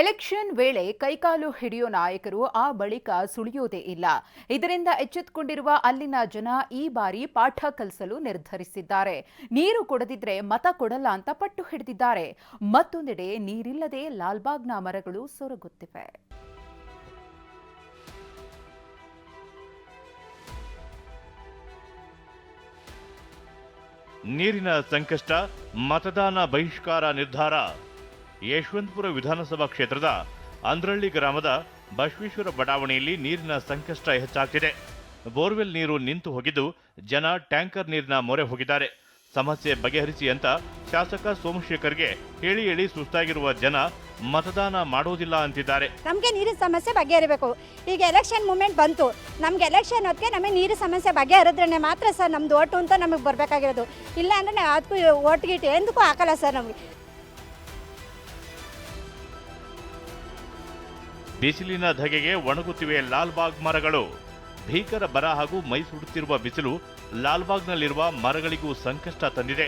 Election ವೇಳೆ ಕೈಕಾಲು ಹಿಡಿಯೋ ನಾಯಕರು ಆ ಬಳಿಕ ಸುಳಿಯೋದೇ ಇಲ್ಲ. ಇದರಿಂದ ಎಚ್ಚೆತ್ತುಕೊಂಡಿರುವ ಅಲ್ಲಿನ ಜನ ಈ ಬಾರಿ ಪಾಠ ಕಲಿಸಲು ನಿರ್ಧರಿಸಿದ್ದಾರೆ. ನೀರು ಕೊಡದಿದ್ರೆ ಮತ ಕೊಡಲ್ಲ ಅಂತ ಪಟ್ಟು ಹಿಡಿದಿದ್ದಾರೆ. ಮತ್ತೊಂದೆಡೆ ನೀರಿಲ್ಲದೆ ಲಾಲ್ಬಾಗ್ನ ಮರಗಳು ಸೊರಗುತ್ತಿವೆ. ನೀರಿನ ಸಂಕಷ್ಟ, ಮತದಾನ ಬಹಿಷ್ಕಾರ ನಿರ್ಧಾರ. ಯಶವಂತಪುರ ವಿಧಾನಸಭಾ ಕ್ಷೇತ್ರದ ಅಂದ್ರಳ್ಳಿ ಗ್ರಾಮದ ಬಸವೇಶ್ವರ ಬಡಾವಣೆಯಲ್ಲಿ ನೀರಿನ ಸಂಕಷ್ಟ ಹೆಚ್ಚಾಗ್ತಿದೆ. ಬೋರ್ವೆಲ್ ನೀರು ನಿಂತು ಹೋಗಿದ್ದು ಜನ ಟ್ಯಾಂಕರ್ ನೀರಿನ ಮೊರೆ ಹೋಗಿದ್ದಾರೆ. ಸಮಸ್ಯೆ ಬಗೆಹರಿಸಿ ಅಂತ ಶಾಸಕ ಸೋಮಶೇಖರ್ಗೆ ಹೇಳಿ ಹೇಳಿ ಸುಸ್ತಾಗಿರುವ ಜನ ಮತದಾನ ಮಾಡೋದಿಲ್ಲ ಅಂತಿದ್ದಾರೆ. ನಮಗೆ ನೀರಿನ ಸಮಸ್ಯೆ ಬಗೆಹರಿಬೇಕು. ಈಗ ಎಲೆಕ್ಷನ್ ಮೂಮೆಂಟ್ ಬಂತು. ನಮ್ಗೆ ಎಲೆಕ್ಷನ್ ಹೊತ್ತಿಗೆ ನಮಗೆ ನೀರಿನ ಸಮಸ್ಯೆ ಬಗೆಹರಿದ್ರೆ ಮಾತ್ರ ಸರ್ ನಮ್ದು ಓಟು ಅಂತ ನಮಗೆ ಬರಬೇಕಾಗಿರೋದು. ಇಲ್ಲ ಅಂದರೆ ಅದಕ್ಕೂ ಗೀಟ್ ಎಂದಕ್ಕೂ ಹಾಕಲ್ಲ ಸರ್ ನಮಗೆ. ಬಿಸಿಲಿನ ಧಗೆಗೆ ಒಣಗುತ್ತಿವೆ ಲಾಲ್ಬಾಗ್ ಮರಗಳು. ಭೀಕರ ಬರ ಹಾಗೂ ಮೈ ಸುಡುತ್ತಿರುವ ಬಿಸಿಲು ಲಾಲ್ಬಾಗ್ನಲ್ಲಿರುವ ಮರಗಳಿಗೂ ಸಂಕಷ್ಟ ತಂದಿದೆ.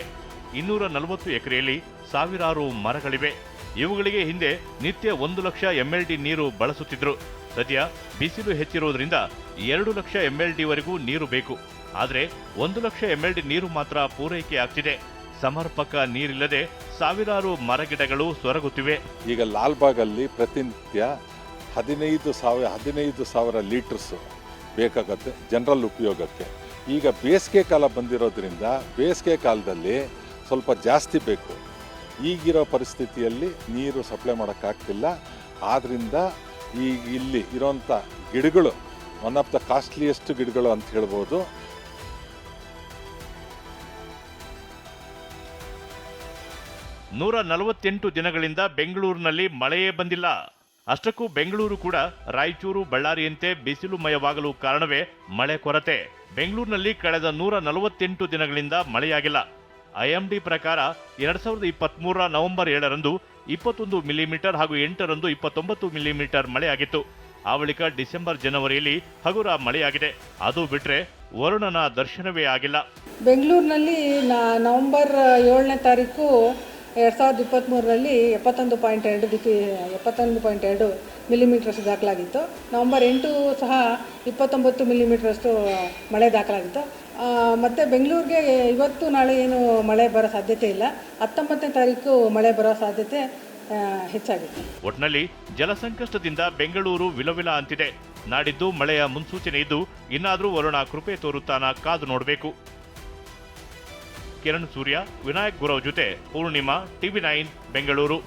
ಇನ್ನೂರ ನಲವತ್ತು ಎಕರೆಯಲ್ಲಿ ಸಾವಿರಾರು ಮರಗಳಿವೆ. ಇವುಗಳಿಗೆ ಹಿಂದೆ ನಿತ್ಯ ಒಂದು ಲಕ್ಷ ಎಂಎಲ್ಡಿ ನೀರು ಬಳಸುತ್ತಿದ್ರು. ಸದ್ಯ ಬಿಸಿಲು ಹೆಚ್ಚಿರುವುದರಿಂದ ಎರಡು ಲಕ್ಷ ಎಂಎಲ್ಡಿವರೆಗೂ ನೀರು ಬೇಕು. ಆದರೆ ಒಂದು ಲಕ್ಷ ಎಂಎಲ್ಡಿ ನೀರು ಮಾತ್ರ ಪೂರೈಕೆ ಆಗ್ತಿದೆ. ಸಮರ್ಪಕ ನೀರಿಲ್ಲದೆ ಸಾವಿರಾರು ಮರಗಿಡಗಳು ಸೊರಗುತ್ತಿವೆ. ಈಗ ಲಾಲ್ಬಾಗಲ್ಲಿ ಪ್ರತಿನಿತ್ಯ ಹದಿನೈದು ಸಾವಿರ ಹದಿನೈದು ಸಾವಿರ ಲೀಟರ್ಸು ಬೇಕಾಗತ್ತೆ, ಜನರಲ್ ಉಪಯೋಗಕ್ಕೆ. ಈಗ ಬೇಸಿಗೆ ಕಾಲ ಬಂದಿರೋದ್ರಿಂದ ಬೇಸಿಗೆ ಕಾಲದಲ್ಲಿ ಸ್ವಲ್ಪ ಜಾಸ್ತಿ ಬೇಕು. ಈಗಿರೋ ಪರಿಸ್ಥಿತಿಯಲ್ಲಿ ನೀರು ಸಪ್ಲೈ ಮಾಡೋಕ್ಕಾಗ್ತಿಲ್ಲ. ಆದ್ದರಿಂದ ಈಗ ಇಲ್ಲಿ ಇರೋಂಥ ಗಿಡಗಳು ಒನ್ ಆಫ್ ದ ಕಾಸ್ಟ್ಲಿಯೆಸ್ಟ್ ಗಿಡಗಳು ಅಂತ ಹೇಳ್ಬೋದು. ನೂರ ನಲವತ್ತೆಂಟು ದಿನಗಳಿಂದ ಬೆಂಗಳೂರಿನಲ್ಲಿ ಮಳೆಯೇ ಬಂದಿಲ್ಲ. ಅಷ್ಟಕ್ಕೂ ಬೆಂಗಳೂರು ಕೂಡ ರಾಯಚೂರು, ಬಳ್ಳಾರಿಯಂತೆ ಬಿಸಿಲುಮಯವಾಗಲು ಕಾರಣವೇ ಮಳೆ ಕೊರತೆ. ಬೆಂಗಳೂರಿನಲ್ಲಿ ಕಳೆದ ನೂರ ನಲವತ್ತೆಂಟು ದಿನಗಳಿಂದ ಮಳೆಯಾಗಿಲ್ಲ. ಐಎಂಡಿ ಪ್ರಕಾರ ಎರಡ್ ಸಾವಿರದ ಇಪ್ಪತ್ತ್ಮೂರರ ನವೆಂಬರ್ ಏಳರಂದು ಇಪ್ಪತ್ತೊಂದು ಮಿಲಿಮೀಟರ್ ಹಾಗೂ ಎಂಟರಂದು ಇಪ್ಪತ್ತೊಂಬತ್ತು ಮಿಲಿಮೀಟರ್ ಮಳೆಯಾಗಿತ್ತು. ಆ ಬಳಿಕ ಡಿಸೆಂಬರ್ ಜನವರಿಯಲ್ಲಿ ಹಗುರ ಮಳೆಯಾಗಿದೆ. ಅದು ಬಿಟ್ಟರೆ ವರುಣನ ದರ್ಶನವೇ ಆಗಿಲ್ಲ. ಬೆಂಗಳೂರಿನಲ್ಲಿ ನವೆಂಬರ್ ಏಳನೇ ತಾರೀಕು ಎರಡು ಸಾವಿರದ ಇಪ್ಪತ್ತ್ಮೂರರಲ್ಲಿ ಎಪ್ಪತ್ತೊಂದು ಪಾಯಿಂಟ್ ಎರಡು ಡಿ ಪಿ ಎಪ್ಪತ್ತೊಂದು ಪಾಯಿಂಟ್ ಎರಡು ಮಿಲಿಮೀಟ್ರಷ್ಟು ದಾಖಲಾಗಿತ್ತು. ನವಂಬರ್ ಎಂಟು ಸಹ ಇಪ್ಪತ್ತೊಂಬತ್ತು ಮಿಲಿಮೀಟ್ರಷ್ಟು ಮಳೆ ದಾಖಲಾಗಿತ್ತು. ಮತ್ತು ಬೆಂಗಳೂರಿಗೆ ಇವತ್ತು ನಾಳೆ ಏನು ಮಳೆ ಬರೋ ಸಾಧ್ಯತೆ ಇಲ್ಲ. ಹತ್ತೊಂಬತ್ತನೇ ತಾರೀಕು ಮಳೆ ಬರೋ ಸಾಧ್ಯತೆ ಹೆಚ್ಚಾಗಿದೆ. ಒಟ್ನಲ್ಲಿ ಜಲಸಂಕಷ್ಟದಿಂದ ಬೆಂಗಳೂರು ವಿಲವಿಲ ಅಂತಿದೆ. ನಾಡಿದ್ದು ಮಳೆಯ ಮುನ್ಸೂಚನೆ ಇದ್ದು, ಇನ್ನಾದರೂ ವರುಣ ಕೃಪೆ ತೋರುತ್ತಾನ ಕಾದು ನೋಡಬೇಕು. ಕಿರಣ್ ಸೂರ್ಯ ವಿನಾಯಕ್ ಗುರವ್ ಜೊತೆ ಪೂರ್ಣಿಮಾ ಟಿವಿ ನೈನ್ ಬೆಂಗಳೂರು.